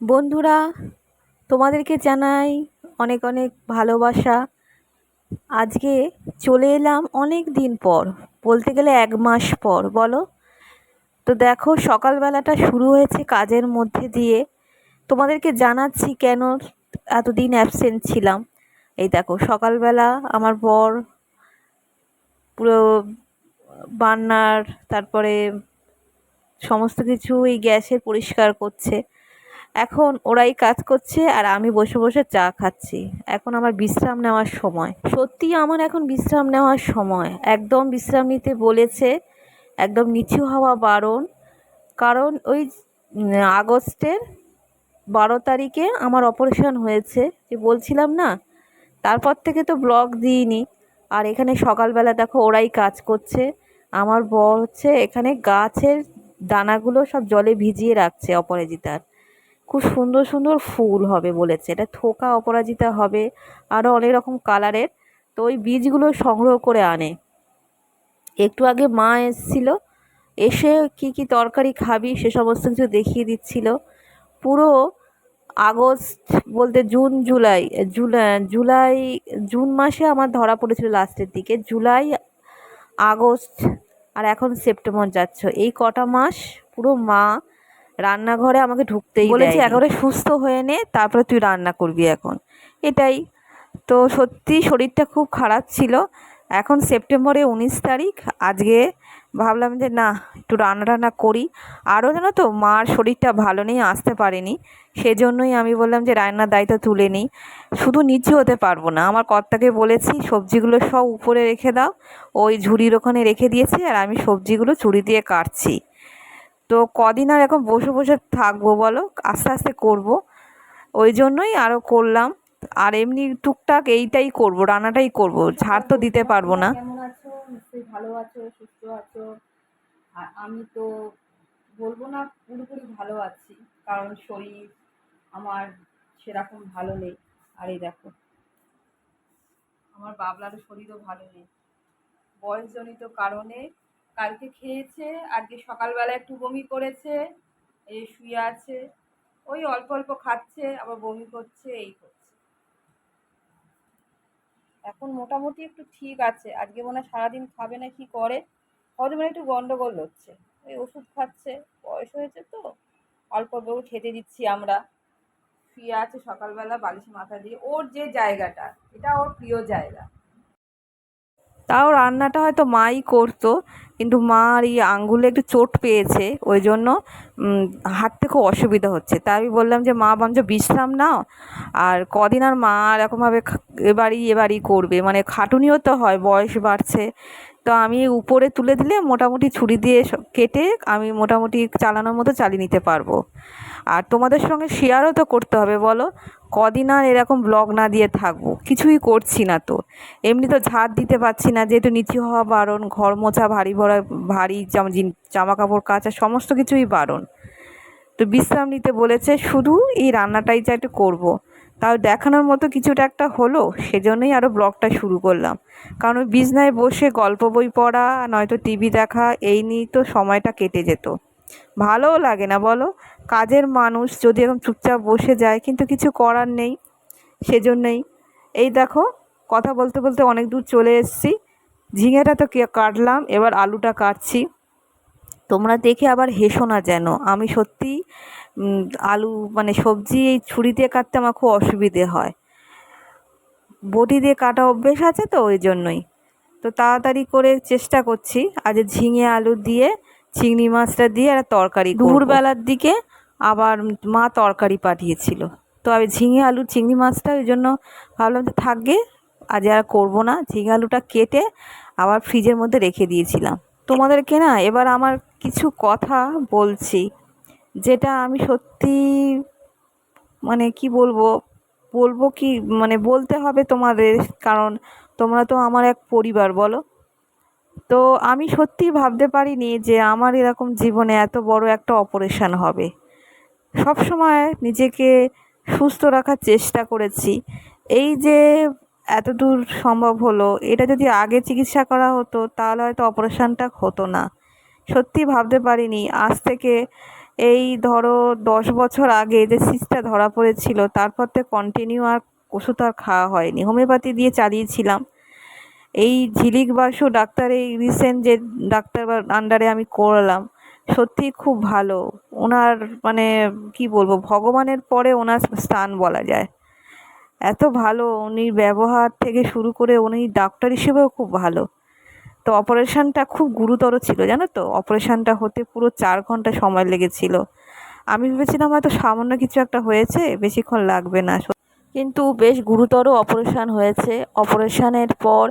বন্ধুরা, তোমাদেরকে জানাই অনেক অনেক ভালোবাসা। আজকে চলে এলাম অনেক দিন পর, বলতে গেলে এক মাস পর, বলো? তো দেখো, সকালবেলাটা শুরু হয়েছে কাজের মধ্যে দিয়ে। তোমাদেরকে জানাচ্ছি কেন এতদিন অ্যাবসেন্ট ছিলাম। এই দেখো, সকালবেলা আমার বর পুরো বান্নার, তারপরে সমস্ত কিছু এই গ্যাসের পরিষ্কার করছে। এখন ওরাই কাজ করছে আর আমি বসে বসে চা খাচ্ছি। এখন আমার বিশ্রাম নেওয়ার সময়। সত্যি আমার এখন বিশ্রাম নেওয়ার সময়। একদম বিশ্রাম নিতে বলেছে, একদম নিচু হওয়া বারণ। কারণ ওই আগস্টের বারো তারিখে আমার অপারেশন হয়েছে। যে বলছিলাম না, তারপর থেকে তো ব্লগ দিইনি। আর এখানে সকালবেলা দেখো ওরাই কাজ করছে। আমার বর হচ্ছে এখানে গাছের দানাগুলো সব জলে ভিজিয়ে রাখছে অপরাজিতার। খুব সুন্দর সুন্দর ফুল হবে বলেছে। এটা থোকা অপরাজিতা হবে আরও অনেক রকম কালারের। তো ওই বীজগুলো সংগ্রহ করে আনে। একটু আগে মা এসছিল, এসে কি কি তরকারি খাবি সে সমস্ত কিছু দেখিয়ে দিচ্ছিল। পুরো আগস্ট বলতে June, July July July, June মাসে আমার ধরা পড়েছিল লাস্টের দিকে। জুলাই, আগস্ট আর এখন সেপ্টেম্বর যাচ্ছ। এই কটা মাস পুরো মা রান্নাঘরে আমাকে ঢুকতেই বলেছি একেবারে সুস্থ হয়ে নে তারপরে তুই রান্না করবি এখন। এটাই। তো সত্যি শরীরটা খুব খারাপ ছিল। এখন সেপ্টেম্বরে উনিশ তারিখ। আজকে ভাবলাম যে না একটু রান্না টান্না করি। আরও জানো তো মার শরীরটা ভালো নেই আসতে পারেনি। সেজন্যই আমি বললাম যে রান্নার দায়িত্ব তুলে নিই। শুধু নিচু হতে পারব না। আমার কর্তাকে বলেছি সবজিগুলো সব উপরে রেখে দাও। ওই ঝুড়ির ওখানে রেখে দিয়েছি আর আমি সবজিগুলো চুড়ি দিয়ে কাটছি। তো কদিন আর এখন বসে বসে থাকব বলো? আস্তে আস্তে করব। ওই জন্যই আরও করলাম। আর এমনি টুকটাক এইটাই করব, রান্নাটাই করব। ঝাড় তো দিতে পারব না। ভালো আছো, সুস্থ আছো। আমি তো বলব না পুরোপুরি ভালো আছি, কারণ শরীর আমার সেরকম ভালো নেই। আর এই দেখো, আমার বাবলারও শরীরও ভালো নেই। বয়সজনিত কারণে কালকে খেয়েছে, আজকে সকালবেলা একটু বমি করেছে এই শুয়ে আছে, ওই অল্প অল্প খাচ্ছে, আবার বমি করছে, এই করছে। এখন মোটামুটি একটু ঠিক আছে, আজকে মনে হয় সারাদিন খাবে না, কি করে? হয়তো মানে একটু গন্ডগোল হচ্ছে, ওই ওষুধ খাচ্ছে, বয়স হয়েছে তো, অল্প অল্প খেতে দিচ্ছি আমরা। শুয়ে আছে সকালবেলা বালিশ মাথা দিয়ে, ওর যে জায়গাটা, এটা ওর প্রিয় জায়গা। তাও রান্নাটা হয়তো মাই করতো, কিন্তু মার এই আঙ্গুলে একটু চোট পেয়েছে, ওই জন্য হাঁটতে খুব অসুবিধা হচ্ছে। তাই আমি বললাম যে, মা বঞ্চ বিশ্রাম নাও। আর কদিন আর মা এরকমভাবে এবারই এবারই করবে। মানে খাটুনিও তো হয়, বয়স বাড়ছে। তো আমি উপরে তুলে দিলে মোটামুটি ছুরি দিয়ে কেটে আমি মোটামুটি চালানোর মতো চালিয়ে নিতে পারব। আর তোমাদের সঙ্গে শেয়ারও তো করতে হবে, বলো? কদিন আর এরকম ব্লগ না দিয়ে থাকব? কিছুই করছি না তো। এমনি তো ঝাড় দিতে পারছি না, যেহেতু নিচু হওয়া বারণ, ঘর মোছা, ভারী ভরা, ভারী জামা কাপড় কাচা সমস্ত কিছুই বারণ। তো বিশ্রাম নিতে বলেছে, শুধু এই রান্নাটাই যা একটু করব। তাও দেখানোর মতো কিছুটা একটা হলো, সেজন্যই আরও ব্লগটা শুরু করলাম। কারণ ওই বিছনায় বসে গল্প বই পড়া, নয়তো টিভি দেখা, এই নিয়েই তো সময়টা কেটে যেত। ভালোও লাগে না, বলো? কাজের মানুষ যদি এরকম চুপচাপ বসে যায়, কিন্তু কিছু করার নেই, সেজন্যই। এই দেখো, কথা বলতে বলতে অনেক দূর চলে এসেছি। ঝিঙেটা তো কাটলাম, এবার আলুটা কাটছি। তোমরা দেখে আবার হেসো না যেন। আমি সত্যি আলু মানে সবজি এই ছুরি দিয়ে কাটতে আমার খুব অসুবিধে হয়। বটি দিয়ে কাটা অভ্যেস আছে তো, ওই জন্যই। তো তাড়াতাড়ি করে চেষ্টা করছি। আজ ঝিঙে আলু দিয়ে চিংড়ি মাছটা দিয়ে একটা তরকারি দুপুরবেলার দিকে আবার মা তরকারি পাঠিয়েছিল। তো আমি ঝিঙে আলু, চিংড়ি মাছটা ওই জন্য ভাবলাম যে থাকবে, আজ আর করব না। ঝিঙে আলুটা কেটে আবার ফ্রিজের মধ্যে রেখে দিয়েছিলাম। তোমাদেরকে না এবার আমার কিছু কথা বলছি, যেটা আমি সত্যি মানে কি বলব বলব কি মানে বলতে হবে তোমাদের, কারণ তোমরা তো আমার এক পরিবার, বলো। তো আমি সত্যি ভাবতে পারিনি যে আমার এরকম জীবনে এত বড় একটা অপারেশান হবে। সব সময় নিজেকে সুস্থ রাখার চেষ্টা করেছি। এই যে এত দূর সম্ভব হলো, এটা যদি আগে চিকিৎসা করা হতো, তাহলে হয়তো অপারেশানটা হতো না। সত্যি ভাবতে পারিনি। আজ থেকে এই ধরো দশ বছর আগে যে সিসটা ধরা পড়েছিল, তারপর তো কন্টিনিউ আর ওষুধ আর খাওয়া হয়নি। হোমিওপ্যাথি দিয়ে চালিয়েছিলাম। এই ঝিলিক বাসু ডাক্তার এই রিসেন্ট যে ডাক্তার আন্ডারে আমি করলাম, সত্যি খুব ভালো। ওনার মানে কি বলব, ভগবানের পরে ওনার স্থান বলা যায়। এত ভালো, উনি ব্যবহার থেকে শুরু করে উনি ডাক্তার হিসেবেও খুব ভালো। তো অপারেশনটা খুব গুরুতর ছিল, জানো তো? অপারেশনটা হতে পুরো চার ঘণ্টা সময় লেগেছিল। আমি ভেবেছিলাম হয়তো সামান্য কিছু একটা হয়েছে, বেশিক্ষণ লাগবে না। কিন্তু বেশ গুরুতর অপারেশান হয়েছে। অপারেশানের পর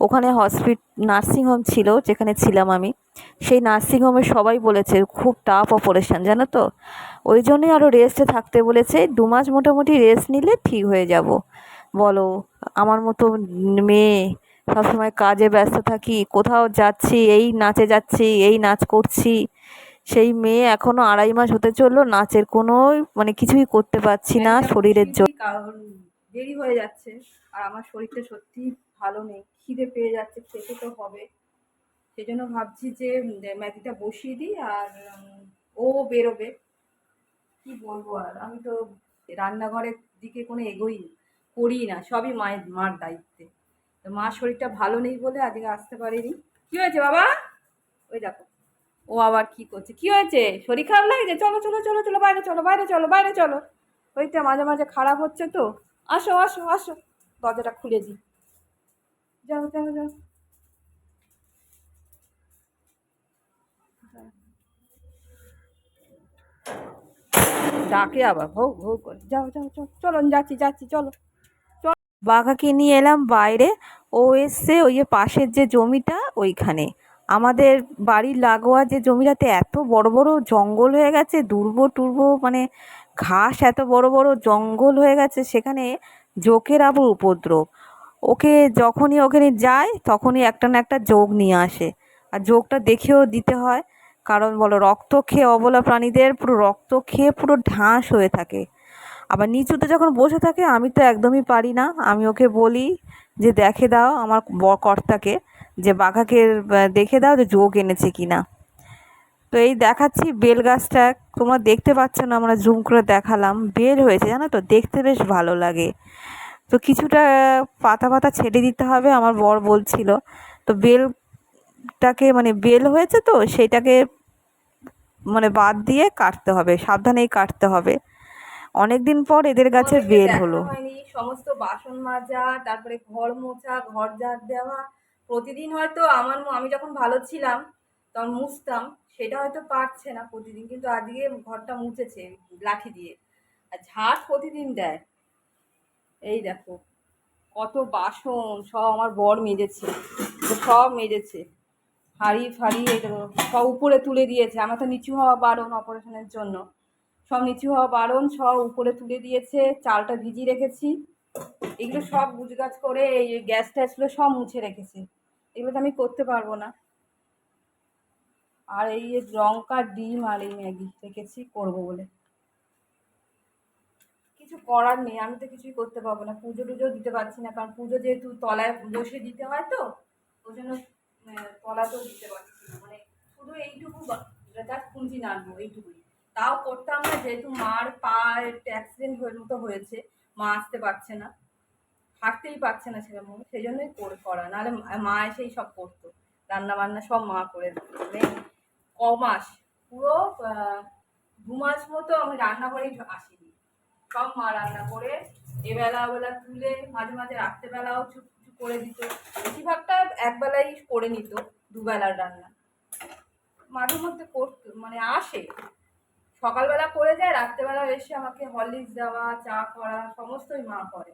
ওখানে হসপিট নার্সিংহোম ছিল, যেখানে ছিলাম আমি। সেই নার্সিংহোমে সবাই বলেছে, খুব টাফ অপারেশান জানো তো? ওই জন্যই আরও রেস্টে থাকতে বলেছে, দু মাস মোটামুটি রেস্ট নিলে ঠিক হয়ে যাব। বলো, আমার মতো মেয়ে, সবসময় কাজে ব্যস্ত থাকি, কোথাও যাচ্ছি, এই নাচে যাচ্ছি, এই নাচ করছি সেই মেয়ে এখনও আড়াই মাস হতে চলল নাচের কোনো মানে কিছুই করতে পারছি না শরীরের জন্য কারণ দেরি হয়ে যাচ্ছে আর আমার শরীরটা সত্যি ভালো নেই খিদে পেয়ে যাচ্ছে খেতে তো হবে। সেই জন্য ভাবছি যে ম্যাগিটা বসিয়ে দিই আর ও বেরোবে। কি বলব আর আমি তো রান্নাঘরের দিকে কোনো এগোই করি না সবই মায়ের মার দায়িত্বে। তো মার শরীরটা ভালো নেই বলে আজকে আসতে পারিনি। কি হয়েছে বাবা? ওই দেখো। ও আবার কি করছে? কি হয়েছে? শরীর খারাপ লাগছে? চলো চলো চলো চলো, বাইরে চলো বাইরে চলো বাইরে চলো। ওইটা মাঝে মাঝে খারাপ হচ্ছে তো। আসো আসো আসো। দরজাটা খুলে দিই। যাও যাও যাও। ডাকে আবার, ভৌ ভৌ করে। যাও যাও যাও। চলো, যাচ্ছি যাচ্ছি, চলো। বাঘাকে নিয়ে এলাম বাইরে। ও এসছে ওই যে পাশের যে জমিটা, ওইখানে। আমাদের বাড়ির লাগোয়া যে জমিটাতে এত বড় বড় জঙ্গল হয়ে গেছে, দুর্ব টুর্ব মানে ঘাস এত বড় বড় জঙ্গল হয়ে গেছে, সেখানে জোকের আবার উপদ্রব। ওকে যখনই ওখানে যায়, তখনই একটা না একটা যোগ নিয়ে আসে। আর যোগটা দেখেও দিতে হয়, কারণ বলো রক্ত খেয়ে অবলা প্রাণীদের পুরো রক্ত খেয়ে পুরো ঢাঁস হয়ে থাকে। আবার নিচুতে যখন বসে থাকে, আমি তো একদমই পারি না। আমি ওকে বলি যে, দেখে দাও আমার কর্তাকে যে, বাঘাকে দেখে দাও যে, যোগ এনেছে কি না তো এই দেখাচ্ছি বেল গাছটা। তোমরা দেখতে পাচ্ছ না, আমরা জুম করে দেখালাম। বেল হয়েছে, জানো তো? দেখতে বেশ ভালো লাগে। তো কিছুটা পাতা পাতা ছেড়ে দিতে হবে, আমার বর বলছিল। তো বেলটাকে মানে বেল হয়েছে তো সেইটাকে মানে বাদ দিয়ে কাটতে হবে, সাবধানেই কাটতে হবে। অনেক দিন পর এদের গাছে বেল হলো। সমস্ত বাসন মাজা তারপরে ঘর মোছা ঘর ঝাড় দেওয়া। প্রতিদিন হয়তো আমার আমি যখন ভালো ছিলাম তখন মুছতাম সেটা হয়তো পারছে না প্রতিদিন। কিন্তু আজকে ঘরটা মুছেছে লাঠি দিয়ে। আর ঝাড় প্রতিদিন দেয়। এই দেখো কত বাসন সব আমার বর মেজেছে। সব মেজেছে। হাঁড়ি ফাড়ি সব উপরে তুলে দিয়েছে। আমার তো নিচু হওয়া বারণ অপারেশনের জন্য। সব নিচু হওয়া বারণ, সব উপরে তুলে দিয়েছে, চালটা ভিজিয়ে রেখেছি। এগুলো সব গুজগাছ করে এই গ্যাস ট্যাসগুলো সব মুছে রেখেছি। এগুলো তো আমি করতে পারব না। আর এই লঙ্কা ডিম আর এই ম্যাগি রেখেছি করব বলে। কিছু করার নেই, আমি তো কিছুই করতে পারব না। পুজো টুজো দিতে পারছি না, কারণ পুজো যেহেতু তলায় বসে দিতে হয় তো, ওই জন্য তলা তো দিতে পারছি না। মানে শুধু এইটুকু তার খুঁজি নাড়বো, এইটুকুই। তাও করতাম না, যেহেতু মার পা একটা অ্যাক্সিডেন্ট হয়ে মতো হয়েছে, মা আসতে পারছে না, হাঁটতেই পারছে না সেরকম সেই জন্যই করে নাহলে মা- এসেই সব করতো। রান্না বান্না সব মা করে মানে ক মাস, পুরো দু মাস মতো আমি রান্নাঘরেই আসিনি। সব মা রান্না করে, এবেলা ওবেলা তুলে, মাঝে মাঝে রাত্রেবেলাও চুপ চুপ করে দিত। বেশিরভাগটা একবেলাই করে নিত, দুবেলার রান্না। মাঝে মধ্যে করতো মানে আসে। সকালবেলা করে যায় রাত্রেবেলা এসে আমাকে হরলিক্স দেওয়া চা করা সমস্তই মা করে।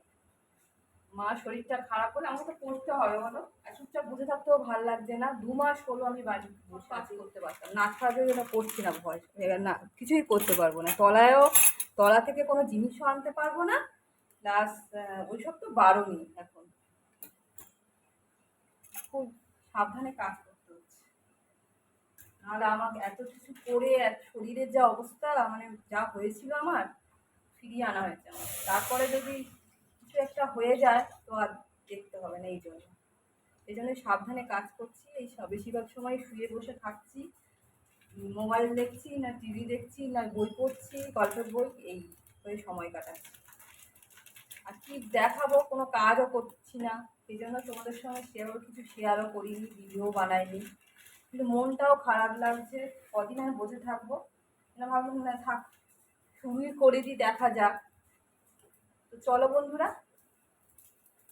মা শরীরটা খারাপ হলে আমাকে তো করতে হবে বলো। আর চুপচাপ বুঝে থাকতেও ভালো লাগছে না। দু মাস হলো আমি বাড়ি কাজ করতে পারতাম নাচ কাজও যেন করছি না ভয় এবার না কিছুই করতে পারব না। তলায়ও তলা থেকে কোনো জিনিসও আনতে পারব না। প্লাস ওইসব তো বারো বারণই এখন। খুব সাবধানে কাজ নাহলে আমাকে এত কিছু করে শরীরের যা অবস্থা মানে যা হয়েছিল আমার, ফিরিয়ে আনা হয়েছে আমার তারপরে যদি কিছু একটা হয়ে যায়, তো আর দেখতে হবে না এই জন্য। এই জন্য সাবধানে কাজ করছি, এই সব বেশিরভাগ সময় শুয়ে বসে থাকছি। মোবাইল দেখছি না টিভি দেখছি, না বই পড়ছি, গল্পের বই, এই করে সময় কাটাচ্ছি। আর কি দেখাবো, কোনো কাজও করছি না। সেই জন্য তোমাদের সঙ্গে সেও কিছু শেয়ারও করিনি ভিডিও বানাইনি। কিন্তু মনটাও খারাপ লাগছে। কদিন আর বসে থাকব। ভাবলাম, না, থাক, শুরুই করে দিই, দেখা যাক। তো চলো বন্ধুরা,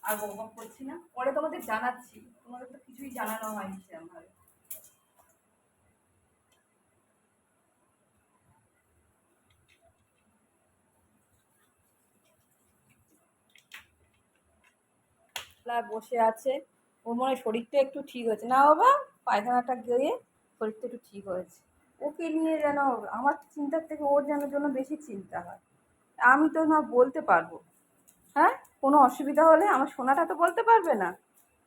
আর বকবক করছি না। পরে তোমাদের জানাচ্ছি। তোমাদের তো কিছুই জানানো হয়নি সেরকমভাবে। বসে আছে। ওর মনে শরীরটা একটু ঠিক হয়েছে। না বাবা পায়খানাটা গিয়ে শরীরটা একটু ঠিক হয়েছে। ওকে নিয়ে যেন আমার চিন্তার থেকে ওর যেন জন্য বেশি চিন্তা হয়। আমি তো না বলতে পারব। হ্যাঁ? কোনো অসুবিধা হলে আমার সোনাটা তো বলতে পারবে না।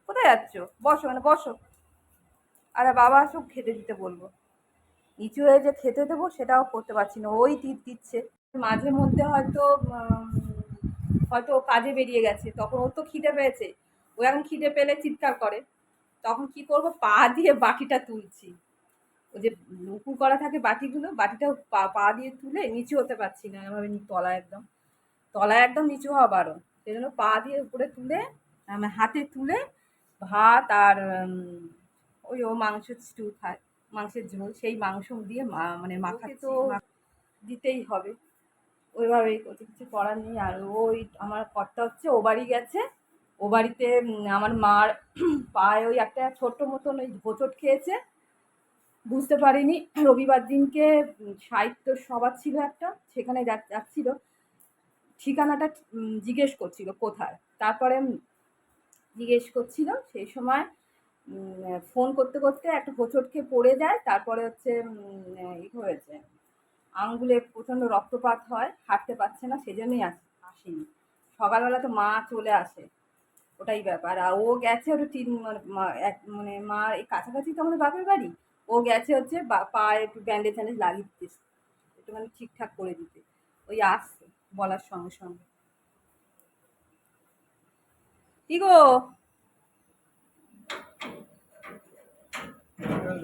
কোথায় যাচ্ছ? বসো মানে বসো। আরে বাবা আসুক খেতে দিতে বলব। নিচু হয়ে যে খেতে দেবো সেটাও করতে পারছি না। ওই তীর দিচ্ছে। মাঝে মধ্যে হয়তো হয়তো কাজে বেরিয়ে গেছে। তখন ও তো খিদে পেয়েছে। ও এখন খিদে পেলে চিৎকার করে। তখন কি করব? পা দিয়ে বাটিটা তুলছি। ও যে উপুর করা থাকে বাটিগুলো বাটিটা পা পা দিয়ে তুলে নিচু হতে পারছি না এভাবে তলা একদম। তলায় একদম নিচু হওয়া বারণ। সেই জন্য পা দিয়ে উপরে তুলে হাতে তুলে ভাত আর ওই ও মাংস স্টু খায় মাংসের ঝোল সেই মাংস দিয়ে মা- মানে মাখাতে তো। দিতেই হবে। ওইভাবেই কিছু করার নেই। আর ওই আমার কর্তা হচ্ছে ও বাড়ি গেছে। ও বাড়িতে আমার মার পায়ে ওই একটা ছোট্ট মতন ওই হোঁচট খেয়েছে। বুঝতে পারিনি, রবিবার দিনকে সাহিত্য সভা ছিল একটা, সেখানে যাচ্ছিল। ঠিকানাটা জিজ্ঞেস করছিল কোথায়। তারপরে জিজ্ঞেস করছিল সেই সময় ফোন করতে করতে একটা হোঁচট খেয়ে পড়ে যায়, তারপরে হচ্ছে ই হয়েছে। আঙ্গুলে প্রচণ্ড রক্তপাত হয়, হাঁটতে পারছে না, সেজন্যই আস, আসেনি। সকালবেলা তো মা চলে আসে। ওটাই ব্যাপার। আর ও গেছে ওটা তিন মানে মা- এক মানে মা এই কাছাকাছি তো আমাদের বাপের বাড়ি। ও গেছে হচ্ছে পায়ে একটু ব্যান্ডেজ ট্যান্ডেজ লাগিয়ে দিতে একটু মানে ঠিকঠাক করে দিতে। ওই আসছে বলার সঙ্গে সঙ্গে। কি গো?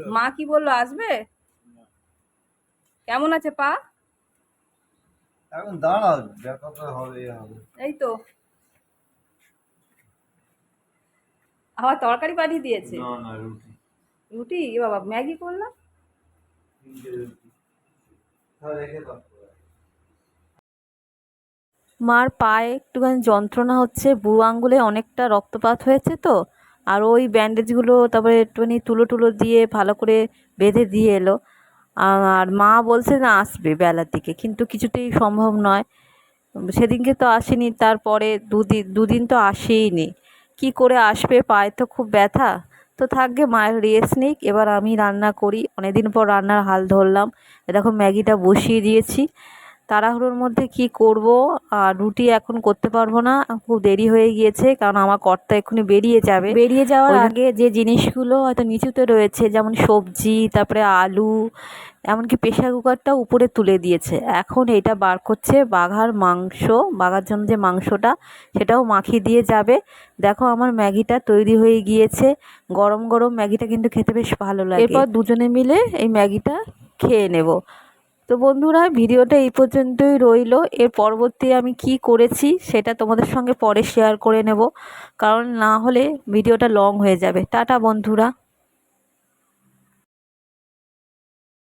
মা কি বলল আসবে? কেমন আছে পা? এখন দাঁড়াও দেখা তো হবে হবে। এই তো। আবার তরকারি পাঠিয়ে দিয়েছে? না না রুটি। রুটি? এ বাবা ম্যাগি করলাম? দাও। মার পায়ে একটুখানি যন্ত্রণা হচ্ছে বুড়ো আঙ্গুলে অনেকটা রক্তপাত হয়েছে তো আর ওই ব্যান্ডেজগুলো তারপরে একটুখানি তুলো টুলো দিয়ে ভালো করে বেঁধে দিয়ে এলো। আর মা বলছে না আসবে বেলার দিকে কিন্তু কিছুতেই সম্ভব নয়। সেদিনকে তো আসেনি তারপরে দুদিন দুদিন তো আসেইনি। কি করে আসবে পায়ে তো খুব ব্যথা। তো থাকবে মায়ের রেস্ট নিক। এবার আমি রান্না করি। অনেকদিন পর রান্নার হাল ধরলাম। দেখো ম্যাগিটা বসিয়ে দিয়েছি। তাড়াহুড়োর মধ্যে কি করব? আর রুটি এখন করতে পারব না। খুব দেরি হয়ে গিয়েছে কারণ আমার কর্তা এক্ষুনি বেরিয়ে যাবে। বেরিয়ে যাওয়ার আগে যে জিনিসগুলো হয়তো নিচুতে রয়েছে যেমন সবজি তারপরে আলু এমনকি প্রেশার কুকারটাও উপরে তুলে দিয়েছে। এখন এটা বার করছে বাঘার মাংস বাঘার জন্য যে মাংসটা সেটাও মাখিয়ে দিয়ে যাবে। দেখো আমার ম্যাগিটা তৈরি হয়ে গিয়েছে। গরম গরম ম্যাগিটা কিন্তু খেতে বেশ ভালো লাগে। এরপর দুজনে মিলে এই ম্যাগিটা খেয়ে নেব। তো বন্ধুরা, ভিডিওটা এই পর্যন্তই রইল। এর পরবর্তী আমি কি করেছি সেটা তোমাদের সঙ্গে পরে শেয়ার করে নেব। কারণ না হলে ভিডিওটা লং হয়ে যাবে। টাটা বন্ধুরা।